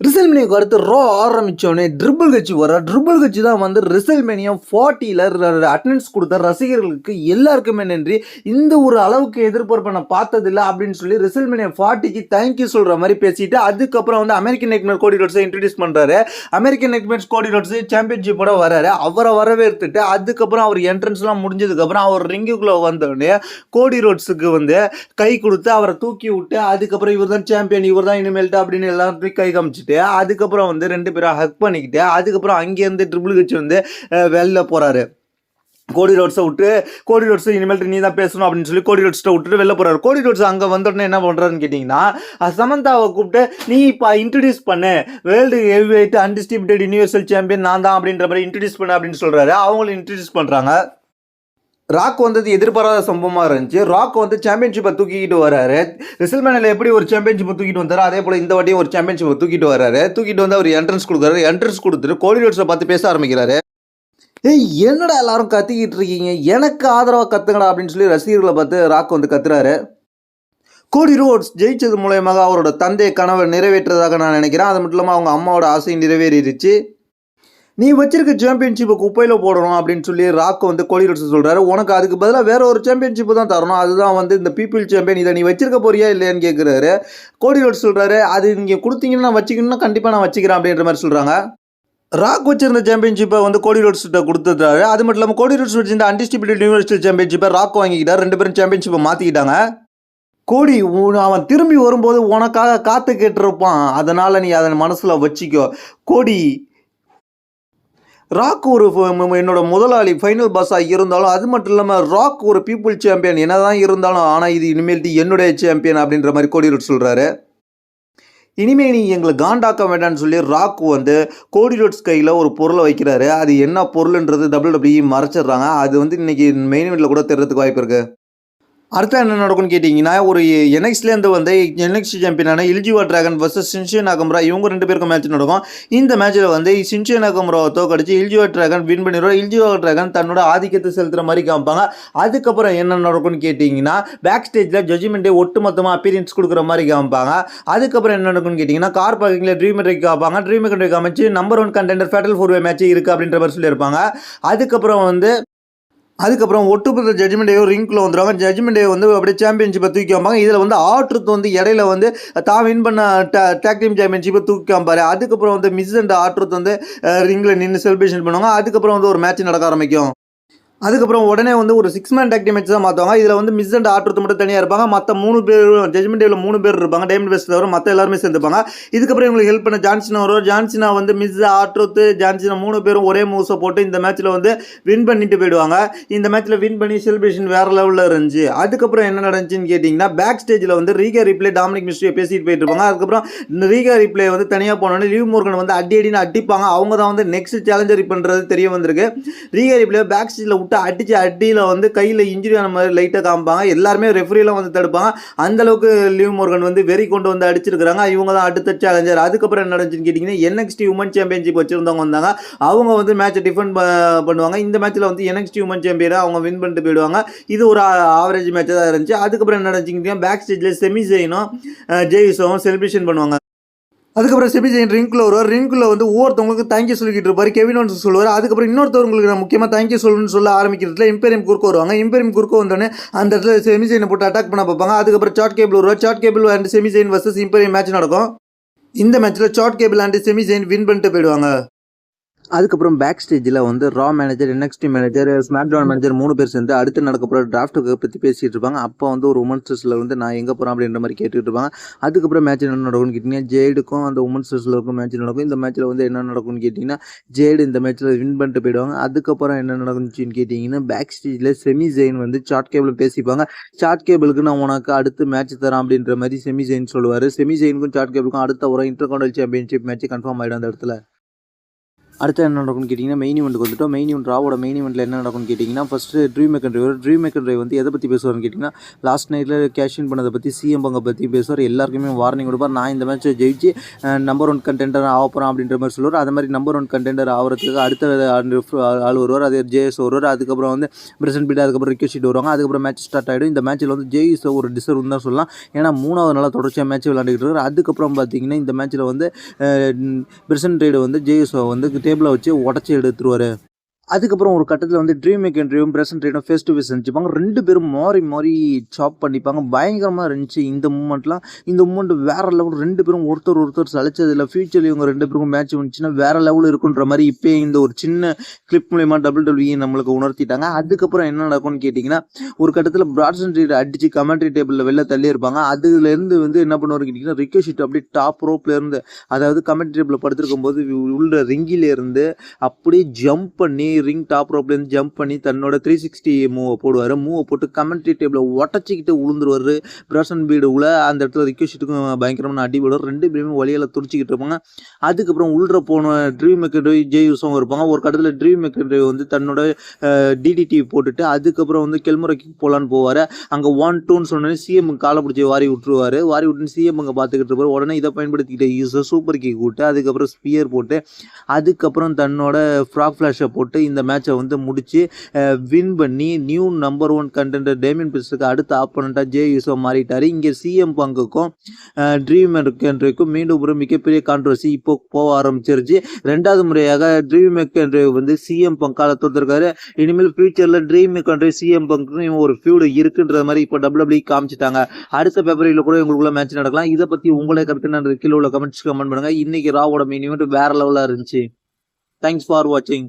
ரிசல்மேனியாவுக்கு அடுத்து row ஆரம்பித்தோடனே triple கட்சி வர ட்ரிபிள் கட்சி தான் வந்து ரிசல்மேனியா ஃபார்ட்டியில் அட்டண்டன்ஸ் கொடுத்த ரசிகர்களுக்கு எல்லாருக்குமே நன்றி. இந்த ஒரு அளவுக்கு எதிர்பார்ப்பை நான் பார்த்ததில்ல அப்படின்னு சொல்லி ரிசல்மேனியா ஃபார்ட்டிக்கு தேங்க்யூ சொல்கிற மாதிரி பேசிட்டு அதுக்கப்புறம் வந்து அமெரிக்கன் நெக்மேட் கோடி ரோட்ஸை இன்ட்ரடியூஸ் பண்ணுறாரு அமெரிக்கன் நெக்மேட்ஸ் கோடி ரோட்ஸ் சாம்பியன்ஷிப்போட வராரு. அவரை வரவேற்றுட்டு அதுக்கப்புறம் அவர் என்ட்ரன்ஸ்லாம் முடிஞ்சதுக்கப்புறம் அவர் ரிங்குக்குள்ளே வந்தோடனே கோடி ரோட்ஸுக்கு வந்து கை கொடுத்து அவரை தூக்கி விட்டு அதுக்கப்புறம் இவர் தான் சாம்பியன் இவர் தான் இனிமேல்ட்டு அப்படின்னு எல்லாத்தையும் கை காமிச்சிட்டு அதுக்கப்புறம் வந்து ரெண்டு பேரும் ஹக் பண்ணிக்கிட்டு அதுக்கப்புறம் அங்கேருந்து ட்ரிபிள் கட்சி வந்து வெளில போகிறாரு கோடி ரோட்ஸை விட்டு கோடி ரோட்ஸ் இனிமேல் நீ தான் பேசணும் அப்படின்னு சொல்லி கோடி ரோட்ஸ்ட்டை விட்டுட்டு வெளில போகிறாரு கோடி ரோட்ஸ் அங்கே வந்தோடனே என்ன பண்ணுறாருன்னு கேட்டிங்கன்னா சமந்தாவை கூப்பிட்டு நீ இப்போ இன்ட்ரடியூஸ் பண்ணு. World heavyweight undisputed universal champion நான் தான் அப்படின்ற மாதிரி இன்ட்ரடியூஸ் பண்ணு அப்படின்னு சொல்கிறாரு அவங்களும் இன்ட்ரடியூஸ் பண்ணுறாங்க ராக் வந்தது எதிர்பாராத சம்பவமாக இருந்துச்சு. ராக் வந்து சாம்பியன்ஷிப்பை தூக்கிக்கிட்டு வராரு. ரிசல்மேனில் எப்படி ஒரு சாம்பியன்ஷிப்பை தூக்கிட்டு வந்தாரோ அதே போல் இந்த வாட்டியும் ஒரு சாம்பியன்ஷிப்பை தூக்கிட்டு வராரு. தூக்கிட்டு வந்து அவர் என்ட்ரன்ஸ் கொடுக்குறாரு. என்ட்ரன்ஸ் கொடுத்துட்டு கோலிவுட்ஸை பார்த்து பேச ஆரம்பிக்கிறாரு. ஏய் என்னடா எல்லாரும் கத்திக்கிட்டு இருக்கீங்க? எனக்கு ஆதரவாக கத்துங்கடா அப்படின்னு சொல்லி ரசிகர்களை பார்த்து ராக் வந்து கத்துறாரு. கோடி ரோட்ஸ் ஜெயிச்சது மூலயமாக அவரோட தந்தை கனவை நிறைவேற்றுறதாக நான் நினைக்கிறேன். அது மட்டும் இல்லாமல் அவங்க அம்மாவோட ஆசையும் நிறைவேறிடுச்சு நீ வச்சிருக்க சாம்பியன்ஷிப்பை குப்பையில் போடணும் அப்படின்னு சொல்லி ராக் வந்து கோடி சொல்கிறாரு உனக்கு அதுக்கு பதிலாக வேற ஒரு சாம்பியன்ஷிப்பு தான் தரணும். அதுதான் வந்து இந்த பீப்புள் சாம்பியன் இதை நீ வச்சிருக்க போறியா இல்லையான்னு கேட்குறாரு கோடி சொல்கிறாரு அது நீங்கள் கொடுத்தீங்கன்னா நான் வச்சுக்கணும்னா கண்டிப்பாக நான் வச்சுக்கிறேன் அப்படின்ற மாதிரி சொல்கிறாங்க ராக் வச்சிருந்த சாம்பியன்ஷிப்பை வந்து கோடி ரோட்ஸ்கிட்ட கொடுத்துட்டாரு. அது மட்டும் இல்லாமல் கோடி ரோட்ஸ் வச்சிருந்த அன்டிஸ்டிபியூட்டட் யூனிவர்சிட்டி சாம்பியன்ஷிப்பை ராக் வாங்கிக்கிட்டார். ரெண்டு பேரும் சாம்பியன்ஷிப்பை மாற்றிக்கிட்டாங்க கோடி உன் அவன் திரும்பி வரும்போது உனக்காக காத்து கேட்டிருப்பான். அதனால் நீ அதை மனசில் வச்சுக்கோ. கோடி ராக் ஒரு என்னோட முதலாளி ஃபைனல் பாஸாக இருந்தாலும் அது மட்டும் இல்லாமல் ராக் ஒரு பீப்புள் சாம்பியன் என்னதான் இருந்தாலும் ஆனால் இது இனிமேல்ட்டு என்னுடைய சாம்பியன் அப்படின்ற மாதிரி கோடி சொல்கிறாரு இனிமே நீ எங்களை காண்டாக்க வேண்டாம்னு சொல்லி ராக் வந்து கோடி ரோட்ஸ் கையில் ஒரு பொருளை வைக்கிறாரு. அது என்ன பொருள்ன்றது டபுள் டபிள்யூ மறைச்சிடுறாங்க. அது வந்து இன்றைக்கி மெயின் இவெண்ட்டில் கூட தெரிகிறதுக்கு வாய்ப்பு இருக்குது அடுத்து என்ன நடக்கும்னு கேட்டிங்கன்னா ஒரு என்எக்ஸ்லேருந்து வந்து என்எக்ஸ் சாம்பியனான இல்ஜிவா டிராகன் வர்சஸ் சின்ஷியோ நாகம்ரா இவங்க ரெண்டு பேருக்கும் மேட்ச் நடக்கும். இந்த மேட்ச்சில் வந்து சின்ஷியோ நாகம்ராவை தோக்கடிச்சு இல்ஜிவா டிராகன் வின் பண்ணிடுவோம் இல்ஜிவா டிராகன் தன்னோட ஆதிக்கத்தை செலுத்துகிற மாதிரி காமிப்பாங்க. அதுக்கப்புறம் என்ன நடக்கும்னு கேட்டிங்கன்னா பேக் ஸ்டேஜில் ஜட்ஜ்மெண்ட்டே ஒட்டு மொத்தமாக அப்பீரியன்ஸ் கொடுக்குற மாதிரி காமிப்பாங்க. அதுக்கப்புறம் என்ன நடக்கும்னு கேட்டிங்கன்னா கார் பார்க்கிங்கில் ட்ரீம் மெட்ரிக் காப்பாங்க ட்ரீம் மெட்ரிக் காமிச்சு number one contender fatal four way match இருக்குது அப்படின்ற மாதிரி சொல்லியிருப்பாங்க. அதுக்கப்புறம் வந்து அதுக்கப்புறம் ஒட்டுமொத்த ஜட்ஜ்மெண்ட் ரிங்கில் வந்துடுவாங்க ஜட்ஜ்மெண்ட் டே வந்து அப்படியே சாம்பியன்ஷிப்பை தூக்கி வைப்பாங்க. இதில் வந்து ஆட்ருத் வந்து இடையில வந்து தான் வின் பண்ண டேக் டீம் சாம்பியன்ஷிப்பை தூக்கி காமிப்பாரு அதுக்கப்புறம் வந்து மிஸ் அண்ட் ஆட்ருத் வந்து ரிங்கில் நின்று செலிப்ரேஷன் பண்ணுவாங்க. அதுக்கப்புறம் வந்து ஒரு மேட்ச் நடக்க ஆரம்பிக்கும். அதுக்கப்புறம் உடனே வந்து ஒரு சிக்ஸ் மேன் டேக்டி மேட்ச் தான் மாற்றுவாங்க இதில் வந்து மிஸ் அண்ட் ஆட்ருத்து மட்டும் தனியாக இருப்பாங்க. மற்ற மூணு பேர் ஜட்ஜ்மெண்ட் டேவில் மூணு பேர் இருப்பாங்க. டைமண்ட் பெஸ்ட் தவிர மற்ற எல்லாருமே சேர்ந்துப்பாங்க. இதுக்கப்புறம் இவங்களுக்கு ஹெல்ப் பண்ண ஜான்சினா வரும் ஜான்சினா வந்து மிஸ் ஆட்ருத்து ஜான்சினா மூணு பேரும் ஒரே மூவ்ஸை போட்டு இந்த மேட்ச்சில் வந்து வின் பண்ணிட்டு போயிடுவாங்க. இந்த மேட்ச்சில் வின் பண்ணி செலிப்ரேஷன் வேறு லெவலில் இருந்துச்சு. அதுக்கப்புறம் என்ன நடந்துச்சுன்னு கேட்டிங்கன்னா பேக் ஸ்டேஜில் வந்து ரீகா ரிப்ளே டாமினிக் மிஸ்ட்ரியை பேசிட்டு போயிட்டு இருப்பாங்க. அதுக்கப்புறம் ரீகா ரிப்ளே வந்து தனியாக போனோடனே லீவ் மோர்கன் வந்து அடி அடின்னு அடிப்பாங்க. அவங்க தான் வந்து நெக்ஸ்ட் சேலஞ்சர் பண்ணுறது தெரிய வந்திருக்கு. ரீகா ரிப்ளே பேக் ஸ்டேஜில் விட்டு அடித்து அடியில் வந்து கையில் இன்ஜுரி ஆன மாதிரி லைட்டாக காமிப்பாங்க. எல்லாருமே ரெஃப்ரிலாம் வந்து தடுப்பாங்க. அந்தளவுக்கு லியூ லீவ் மோர்கன் வந்து வெறி கொண்டு வந்து அடிச்சிருக்காங்க இவங்க தான் அடுத்த சேலஞ்சர் அதுக்கப்புறம் என்ன நடந்துச்சுன்னு கேட்டிங்கன்னா என்எக்ஸ்டி உமன் சாம்பியன்ஷிப் வச்சிருந்தவங்க வந்தாங்க. அவங்க வந்து மேட்சை டிஃபெண்ட் பண்ணுவாங்க. இந்த மேட்ச்சில் வந்து என்எக்ஸ்டி உமன் சாம்பியனை அவங்க வின் பண்ணிட்டு போயிடுவாங்க. இது ஒரு ஆவரேஜ் மேட்சாக தான் இருந்துச்சு. அதுக்கப்புறம் என்ன நடந்துச்சுன்னு பேக் ஸ்டேஜில் செமி ஜெயினும் ஜெயிஸும் செலிப்ரேஷன் பண்ணுவாங்க. அதுக்கப்புறம் செமி ஜெயின் ரிங்கில் வருவார். ரிங்கில் வந்து ஒவ்வொருத்தவங்களுக்கு தேங்க்யூ சொல்லிக்கிட்டு இருப்பார். கெவின் ஒன்ஸ் சொல்லுவார். அதுக்கப்புறம் இன்னொருத்தவங்களுக்கு நான் முக்கியமாக தேங்க்யூ சொல்லணும்னு சொல்ல ஆரம்பிக்கிறதுல இம்பேரியம் குறுக்க வருவாங்க. இம்பேரியம் குறுக்க வந்தோடனே அந்த இடத்துல செமி ஜெயினை போட்டு அட்டாக் பண்ண பார்ப்பாங்க. அதுக்கப்புறம் சாட் கேபிள் வருவார். Chad Gable and Sami Zayn versus Imperium match நடக்கும். இந்த மேட்ச்சில் Chad Gable and Sami Zayn win பண்ணிட்டு போயிடுவாங்க. அதுக்கப்புறம் பேக் ஸ்டேஜில் வந்து Raw manager NXT manager SmackDown manager மூணு பேர் சேர்ந்து அடுத்து நடக்க போகிற டிராஃப்ட்டுக்கு பற்றி பேசிகிட்டு இருப்பாங்க. அப்போ வந்து ஒரு உமன்ஸ் ட்ரெஸ்ஸில் வந்து நான் எங்கே போகிறேன் அப்படின்ற மாதிரி கேட்டுட்டு இருப்பாங்க. அதுக்கப்புறம் மேட்ச் என்ன நடக்கும்னு கேட்டிங்கன்னா ஜேடுக்கும் அந்த உமன்ஸ் ட்ரெஸ்ஸில் இருக்கும் மேட்ச் நடக்கும். இந்த மேட்ச்சில் வந்து என்ன நடக்கும்னு கேட்டிங்கன்னா ஜேடு இந்த மேட்ச்சில் வின் பண்ணிட்டு போயிடுவாங்க. அதுக்கப்புறம் என்ன நடந்துச்சுன்னு கேட்டிங்கன்னா பேக் ஸ்டேஜில் செமி ஜெயின் வந்து சார்ட் கேபிள் பேசிப்பாங்க. சார்ட் கேபிளுக்கு நான் உனக்கு அடுத்து மேட்ச் தரேன் அப்படின்ற மாதிரி செமி ஜெயின் சொல்லுவார். செமி ஜெயினுக்கும் சாட் கேபிளுக்கும் அடுத்த ஒரு intercontinental championship match confirm ஆகிடும் அந்த இடத்துல. அடுத்து என்ன நடக்கும்னு கேட்டிங்கன்னா மெயின் இவெண்ட்டுக்கு வந்துட்டோம். மெயின் இவெண்ட் ராவோட மெயின் இவெண்ட்டில் என்ன நடக்கும்னு கேட்டிங்கன்னா ஃபஸ்ட்டு ட்ரீம் மேக்கர் டிரைவர் ட்ரீம் மேக்கர் டிரைவ் வந்து எதை பற்றி பேசுவார்னு கேட்டிங்கன்னா லாஸ்ட் நைட்டில் கேஷ் இன் பண்ணதை பற்றி சிஎம் பங்கை பற்றி பேசுவார். எல்லாருக்குமே வார்னிங் கொடுப்பார். நான் இந்த மேட்ச்சை ஜெயிச்சு நம்பர் ஒன் கண்டென்டர் ஆக போகிறேன் அப்படின்ற மாதிரி சொல்லுவார். அது மாதிரி நம்பர் ஒன் கண்டென்டர் ஆகிறதுக்கு அடுத்த ஆள் வருவார். அது ஜேஎஸ் வருவார். அதுக்கப்புறம் வந்து பிரசன்ட் பீட் அதுக்கப்புறம் ரிக்வஸ்ட் ஷீட் வருவாங்க. அதுக்கப்புறம் மேட்ச் ஸ்டார்ட் ஆகிடும் இந்த மேட்ச்சில் வந்து ஜேஎஸ் ஒரு டிசர்வ் தான் சொல்லலாம். ஏன்னா மூணாவது நாளாக தொடர்ச்சியாக மேட்ச் விளையாண்டுக்கிட்டு இருக்காரு. அதுக்கப்புறம் பார்த்தீங்கன்னா இந்த மேட்ச்சில் வந்து பிரசன்ட் ரைடு வந்து ஜேஎஸ் வந்து டேபிளை வச்சு உடச்சி எடுத்துருவார் அதுக்கப்புறம் ஒரு கட்டத்தில் வந்து ட்ரீம் மேக் இன்டர்வியூ பிரசன்ட் ரைடும் ஃபேஸ் டு ஃபேஸ் செஞ்சுப்பாங்க ரெண்டு பேரும் மாறி மாறி சாப் பண்ணிப்பாங்க. பயங்கரமாக இருந்துச்சு இந்த மூமெண்ட்லாம் இந்த மூமெண்ட் வேறு லெவல் ரெண்டு பேரும் ஒருத்தர் ஒருத்தர் சளைச்சதில்ல ஃபியூச்சரில் இவங்க ரெண்டு பேருக்கும் மேட்ச் வந்துச்சுன்னா வேறு லெவல் இருக்குன்ற மாதிரி இப்போ இந்த ஒரு சின்ன கிளிப் மூலயமா டபுள் டபுள்யூ நம்மளுக்கு உணர்த்திட்டாங்க. அதுக்கப்புறம் என்ன நடக்கும்னு கேட்டிங்கன்னா ஒரு கட்டத்தில் பிராட்சன் ரீட் அடித்து கமெண்ட்ரி டேபிளில் வெளில தள்ளியிருப்பாங்க அதுலேருந்து வந்து என்ன பண்ணுவார் கேட்டிங்கன்னா ரிக்கோ ஷீட் அப்படியே டாப் ரோப்லேருந்து அதாவது கமெண்ட்ரி டேபிளில் படுத்திருக்கும் போது உள்ள ரிங்கிலேருந்து அப்படியே ஜம்ப் பண்ணி ரிங் டாப் ரோப்லேருந்து ஜம்ப் பண்ணி தன்னோட த்ரீ சிக்ஸ்டி மூவை போடுவார். மூவை போட்டு கமெண்ட்ரி டேபிளில் உடச்சிக்கிட்டு உளுந்துருவார். பிரசன் பீடு உள்ள அந்த இடத்துல ரிக்யூஷிட்டுக்கும் பயங்கரமான அடி விடும் ரெண்டு பேருமே வழியில் துடிச்சிக்கிட்டு இருப்பாங்க. அதுக்கப்புறம் உள்ள போன ட்ரீம் மெக்கட்ரி ஜெய் யூஸும் இருப்பாங்க. ஒரு கட்டத்தில் ட்ரீம் மெக்கட்ரி வந்து தன்னோட டிடிடி போட்டுட்டு அதுக்கப்புறம் வந்து கெல்முறைக்கு போகலான்னு போவார். அங்கே ஒன் டூன்னு சொன்னோடனே சிஎம் காலை பிடிச்சி வாரி விட்டுருவார். வாரி விட்டுன்னு சிஎம் அங்கே பார்த்துக்கிட்டு இருப்பார். உடனே இதை பயன்படுத்திக்கிட்ட யூஸர் சூப்பர் கிக் விட்டு அதுக்கப்புறம் ஸ்பியர் போட்டு அதுக்கப்புறம் தன்னோட ஃப்ராக் ஃப்ளாஷை போட்டு இந்த மேட்சை வந்து முடித்து வின் பண்ணி new number one contender Damian பிரிஸ்டுக்கு அடுத்த ஆப்போனண்ட்டாக ஜே யூசோ மாறிட்டார். இங்கே சிஎம் பங்குக்கும் ட்ரீம் என்ட்ரிக்கும் மீண்டும் ஒரு மிகப்பெரிய கான்ட்ரவர்சி இப்போ போக ஆரம்பிச்சிருச்சு. ரெண்டாவது முறையாக ட்ரீம் என்ட்ரி வந்து சிஎம் பங்கால தோத்துருக்காரு இனிமேல் ஃபியூச்சரில் ட்ரீம் கன்ட்ரி சிஎம் பங்க்கும் ஒரு ஃபியூடு இருக்குன்ற மாதிரி இப்போ டபிள்யூபிள்யூ காமிச்சிட்டாங்க. அடுத்த பேப்பரில் கூட உங்களுக்குள்ள மேட்ச் நடக்கலாம். இதை பற்றி உங்களே கருத்து நான் கீழே உள்ள கமெண்ட்ஸ் கமெண்ட் பண்ணுங்கள் இன்னைக்கு ராவோட மெயின் வேற லெவலாக இருந்துச்சு. தேங்க்ஸ் ஃபார் வாட்சிங்